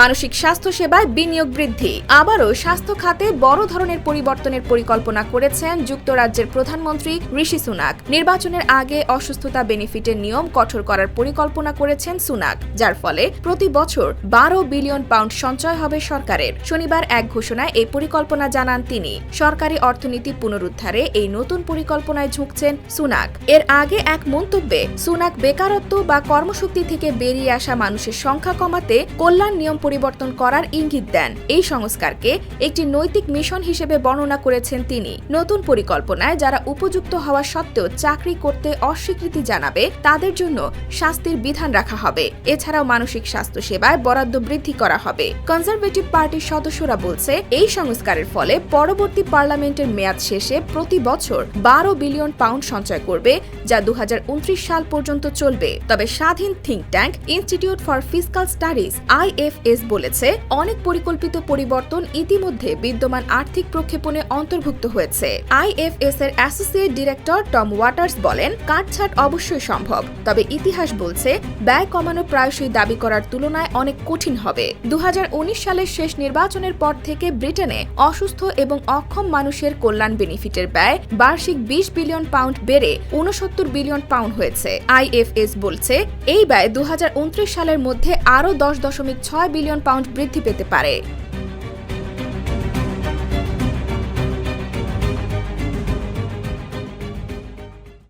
মানসিক স্বাস্থ্য সেবায় বিনিয়োগ বৃদ্ধি। আবারও স্বাস্থ্য খাতে বড় ধরনের পরিবর্তনের পরিকল্পনা করেছেন যুক্তরাজ্যের প্রধানমন্ত্রী ঋষি সুনাক। নির্বাচনের আগে অসুস্থতা বেনিফিটের নিয়ম কঠোর করার পরিকল্পনা করেছেন সুনাক, যার ফলে প্রতি বছর বারো বিলিয়ন পাউন্ড সঞ্চয় হবে সরকারের। শনিবার এক ঘোষণায় এই পরিকল্পনা জানান তিনি। সরকারি অর্থনীতি পুনরুদ্ধারে এই নতুন পরিকল্পনায় ঝুঁকছেন সুনাক। এর আগে এক মন্তব্যে, সুনাক বেকারত্ব বা কর্মশক্তি থেকে বেরিয়ে আসা মানুষের সংখ্যা কমাতে কল্যাণ নিয়ম পরিবর্তন করার ইঙ্গিত দেন। এই সংস্কারকে একটি নৈতিক মিশন হিসেবে বর্ণনা করেছেন তিনি। নতুন পরিকল্পনায় যারা উপযুক্ত হওয়া সত্ত্বেও চাকরি করতে অস্বীকৃতি জানাবে, তাদের জন্য শাস্তির বিধান রাখা হবে। এছাড়াও মানসিক স্বাস্থ্য সেবায় বরাদ্দ বৃদ্ধি করা হবে। কনজারভেটিভ পার্টির সদস্যরা বলছে, এই সংস্কারের ফলে পরবর্তী পার্লামেন্টের মেয়াদ শেষে প্রতি বছর বারো বিলিয়ন পাউন্ড সঞ্চয় করবে, যা দু হাজার উনত্রিশ সাল পর্যন্ত চলবে। তবে স্বাধীন think tank institute for physical studies IFS বলেছে, অনেক পরিকল্পিত পরিবর্তন ইতিমধ্যে বিদ্যমান আর্থিক প্রক্ষেপণে অন্তর্ভুক্ত হয়েছে। আইএফএস এর অ্যাসোসিয়েট ডিরেক্টর টম ওয়াটার্স বলেন, কাটছাট অবশ্যই সম্ভব, তবে ইতিহাস বলছে, ব্যয় কমানো প্রায়শই দাবি করার তুলনায় অনেক কঠিন হবে। দু সালের শেষ নির্বাচনের পর থেকে ব্রিটেনে অসুস্থ এবং অক্ষম মানুষের কল্যাণ বেনিফিটের ব্যয় বার্ষিক বিশ বিলিয়ন পাউন্ড বেড়ে উনসত্তর বিলিয়ন পাউন্ড হয়েছে। আইএফএস বলছে, এই ব্যয় দু হাজার উনত্রিশ সালের মধ্যে আরও দশ দশমিক ছয় বিলিয়ন পাউন্ড বৃদ্ধি পেতে পারে।